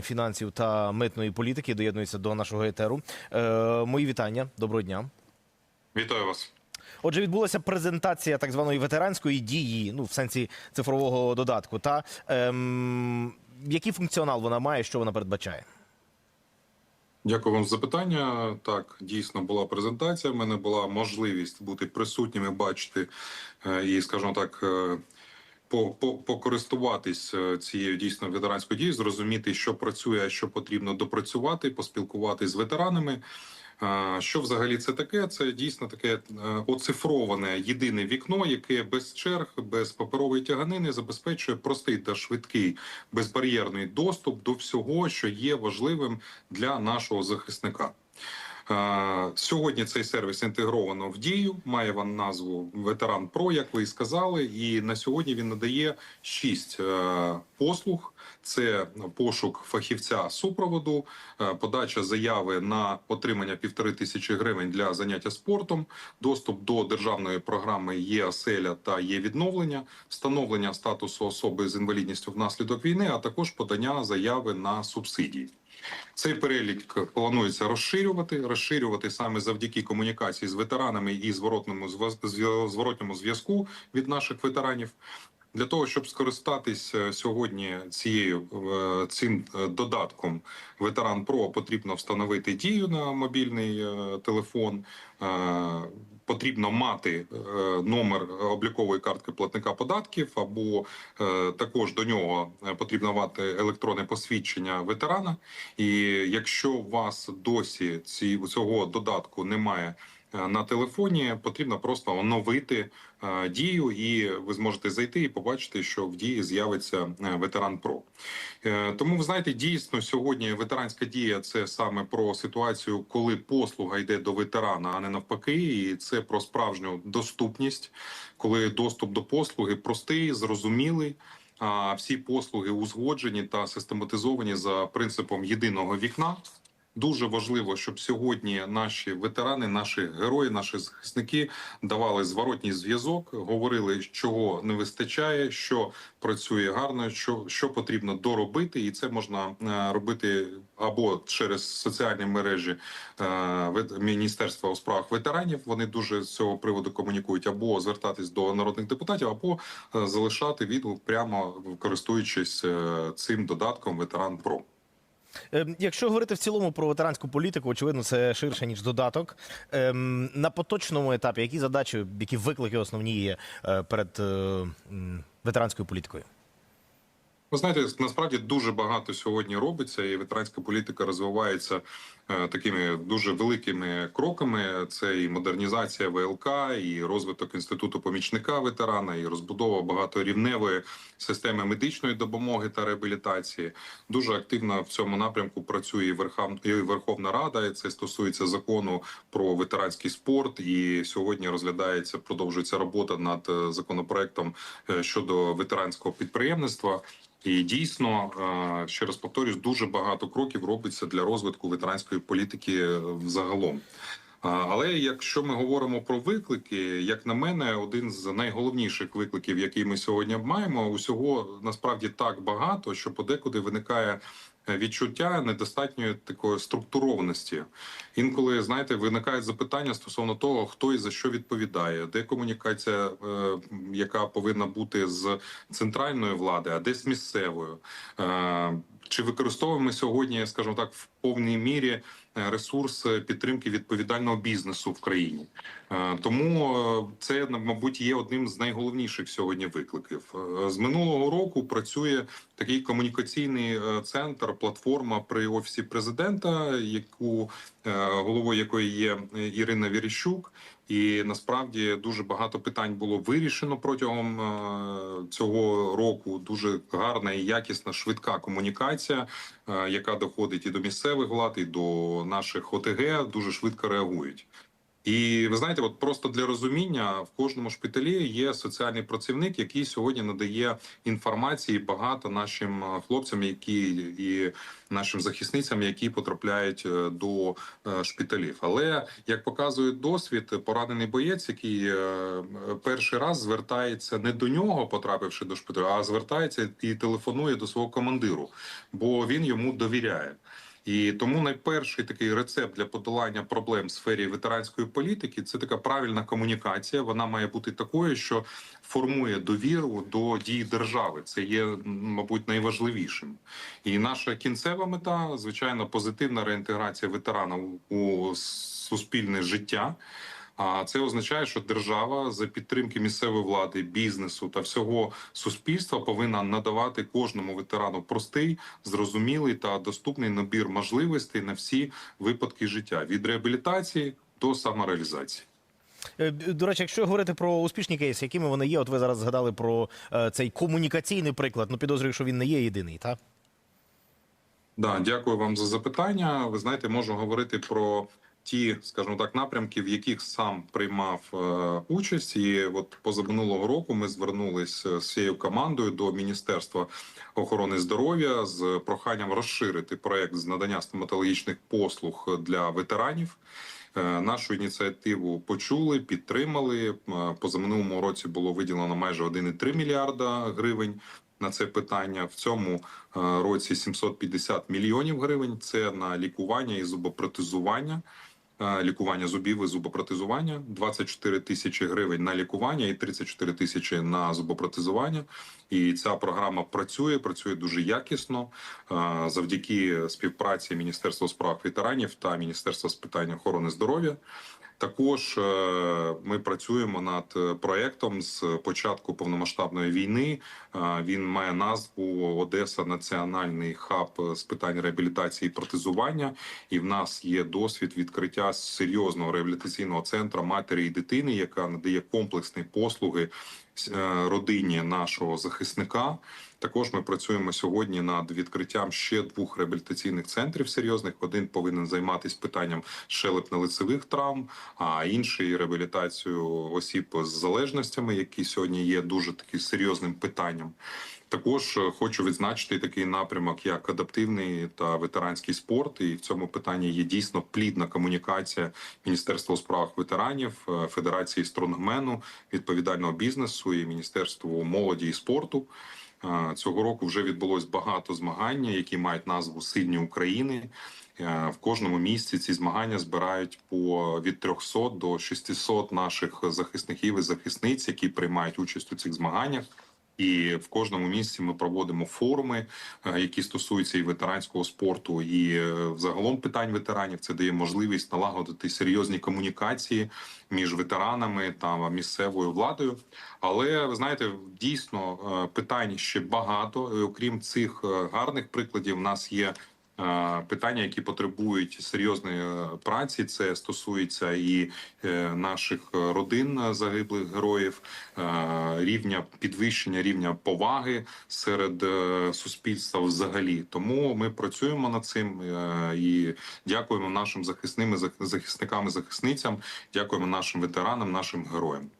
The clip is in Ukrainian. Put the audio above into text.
фінансів та митної політики доєднується до нашого етеру. Е, мої вітання. Доброго дня. Вітаю вас. Отже, відбулася презентація так званої ветеранської дії, ну в сенсі цифрового додатку. Та ем, який функціонал вона має, що вона передбачає? Дякую вам за запитання. Так, дійсно була презентація. У мене була можливість бути присутнім і бачити е, і, скажімо так, е, по, по, покористуватись е, цією дійсно ветеранською дією, зрозуміти, що працює, що потрібно допрацювати, поспілкуватись з ветеранами. Що взагалі це таке? Це дійсно таке е, оцифроване єдине вікно, яке без черг, без паперової тяганини забезпечує простий та швидкий безбар'єрний доступ до всього, що є важливим для нашого захисника. Е, Сьогодні цей сервіс інтегровано в дію, має вам назву Ветеран Про, як ви і сказали. І на сьогодні він надає шість е, послуг: це пошук фахівця супроводу, е, подача заяви на отримання півтори тисячі гривень для заняття спортом, доступ до державної програми є оселя та є відновлення, встановлення статусу особи з інвалідністю внаслідок війни, а також подання заяви на субсидії. Цей перелік планується розширювати, розширювати саме завдяки комунікації з ветеранами і зворотному зворотньому зв'язку від наших ветеранів. Для того щоб скористатись е, сьогодні цією е, цим е, додатком ветеран Про потрібно встановити дію на мобільний телефон. Потрібно мати е, номер облікової картки платника податків, або е, також до нього е, потрібно мати електронне посвідчення ветерана. І якщо у вас досі ці цього додатку немає на телефоні, потрібно просто оновити е, дію, і ви зможете зайти і побачити, що в дії з'явиться е, ветеран Про. Е, Тому ви знаєте, дійсно сьогодні ветеранська дія це саме про ситуацію, коли послуга йде до ветерана, а не навпаки, і це про справжню доступність, коли доступ до послуги простий, зрозумілий. А всі послуги узгоджені та систематизовані за принципом єдиного вікна. Дуже важливо, щоб сьогодні наші ветерани, наші герої, наші захисники давали зворотній зв'язок, говорили, чого не вистачає, що працює гарно, що, що потрібно доробити, і це можна е, робити або через соціальні мережі е, Міністерства у справах ветеранів. Вони дуже з цього приводу комунікують, або звертатись до народних депутатів, або е, залишати відгук прямо користуючись цим додатком Ветеран Про. Ем, Якщо говорити в цілому про ветеранську політику, очевидно, це ширше ніж додаток. Ем, На поточному етапі які задачі, які виклики основні є е, перед е, ветеранською політикою? Ви знаєте, насправді дуже багато сьогодні робиться, і ветеранська політика розвивається такими дуже великими кроками. Це і модернізація ВЛК, і розвиток інституту помічника ветерана, і розбудова багаторівневої системи медичної допомоги та реабілітації. Дуже активно в цьому напрямку працює і Верховна Рада. І це стосується закону про ветеранський спорт. І сьогодні розглядається, продовжується робота над е, законопроектом е, щодо ветеранського підприємництва. І дійсно, е, ще раз повторюсь, дуже багато кроків робиться для розвитку ветеранської політики е, взагалом. Але якщо ми говоримо про виклики, як на мене, один з найголовніших викликів, який ми сьогодні маємо, усього насправді так багато, що подекуди виникає е, відчуття недостатньої такої структурованості. Інколи знаєте, виникають запитання стосовно того, хто і за що відповідає, де комунікація, е, яка повинна бути з центральної влади, а де з місцевою. Е, Чи використовуємо сьогодні, скажімо так, в повній мірі ресурс е, підтримки відповідального бізнесу в країні? Е, Тому е, це, мабуть, є одним з найголовніших сьогодні викликів. Е, З минулого року працює такий комунікаційний е, центр, платформа при офісі президента, яку е, головою якої є е, Ірина Віріщук. І насправді дуже багато питань було вирішено протягом е, цього року. Дуже гарна і якісна, швидка комунікація, е, яка доходить і до місцевих влад, і до наших ОТГ. Дуже швидко реагують. І ви знаєте, от просто для розуміння в кожному шпиталі є соціальний працівник, який сьогодні надає інформації багато нашим е, хлопцям, які і нашим захисницям, які потрапляють е, до е, шпиталів. Але як показує досвід, поранений боєць, який перший раз звертається не до нього, потрапивши до шпиталю, а звертається і телефонує до свого командиру, бо він йому довіряє. І тому найперший такий рецепт для подолання проблем в сфері ветеранської політики це така правильна комунікація. Вона має бути такою, що формує довіру до дій держави. Це є, мабуть, найважливішим. І наша кінцева мета, звичайно, позитивна реінтеграція ветеранів у суспільне життя. А це означає, що держава за підтримки місцевої влади, бізнесу та всього суспільства повинна надавати кожному ветерану простий, зрозумілий та доступний набір можливостей на всі випадки життя від реабілітації до самореалізації. Е, До речі, якщо говорити про успішні кейси, якими вони є, от ви зараз згадали про е, цей комунікаційний приклад. Ну підозрюю, що він не є єдиний, так? Да, дякую вам за запитання. Ви знаєте, можу говорити про ті, скажімо так, напрямки, в яких сам приймав е, участь. І от позаминулого року ми звернулися з всією командою до Міністерства охорони здоров'я з проханням розширити проект з надання стоматологічних послуг для ветеранів. Е, Нашу ініціативу почули, підтримали. Е, Позаминулому році було виділено майже 1,3 мільярда гривень на це питання. В цьому е, році 750 мільйонів гривень. Це на лікування і зубопротезування. Е, Лікування зубів і зубопротезування 24 тисячі гривень на лікування і 34 тисячі на зубопротезування. І ця програма працює, працює дуже якісно е, завдяки співпраці Міністерства справ ветеранів та Міністерства з питань охорони здоров'я. Також е, ми працюємо над е, проектом з початку повномасштабної війни. Е, Він має назву Одеса Національний хаб з питань реабілітації і протезування. І в нас є досвід відкриття серйозного реабілітаційного центру матері і дитини, яка надає комплексні послуги родині нашого захисника. Також ми працюємо сьогодні над відкриттям ще двох реабілітаційних центрів серйозних. Один повинен займатися питанням щелепно-лицевих травм, а інший реабілітацією осіб з залежностями, які сьогодні є дуже таким серйозним питанням. Також е, хочу відзначити такий напрямок, як адаптивний та ветеранський спорт. І в цьому питанні є дійсно плідна комунікація Міністерства у справах ветеранів, е, Федерації стронгмену, відповідального бізнесу і Міністерству молоді і спорту. Е, Цього року вже відбулось багато змагань, які мають назву Сильні України. В кожному місці ці змагання збирають по від 300 до 600 наших захисників і захисниць, які приймають участь у цих змаганнях. І в кожному місці ми проводимо форуми, е, які стосуються і ветеранського спорту, і е, загалом питань ветеранів. Це дає можливість налагодити серйозні комунікації між ветеранами та місцевою владою. Але ви знаєте, дійсно е, питань ще багато. Окрім цих гарних прикладів, у нас є. Е, Питання, які потребують серйозної е, праці, це стосується і е, наших родин загиблих героїв, рівня підвищення рівня поваги серед суспільства взагалі. Тому ми працюємо над цим і дякуємо нашим захисним захисникам і захисницям. Дякуємо нашим ветеранам, нашим героям.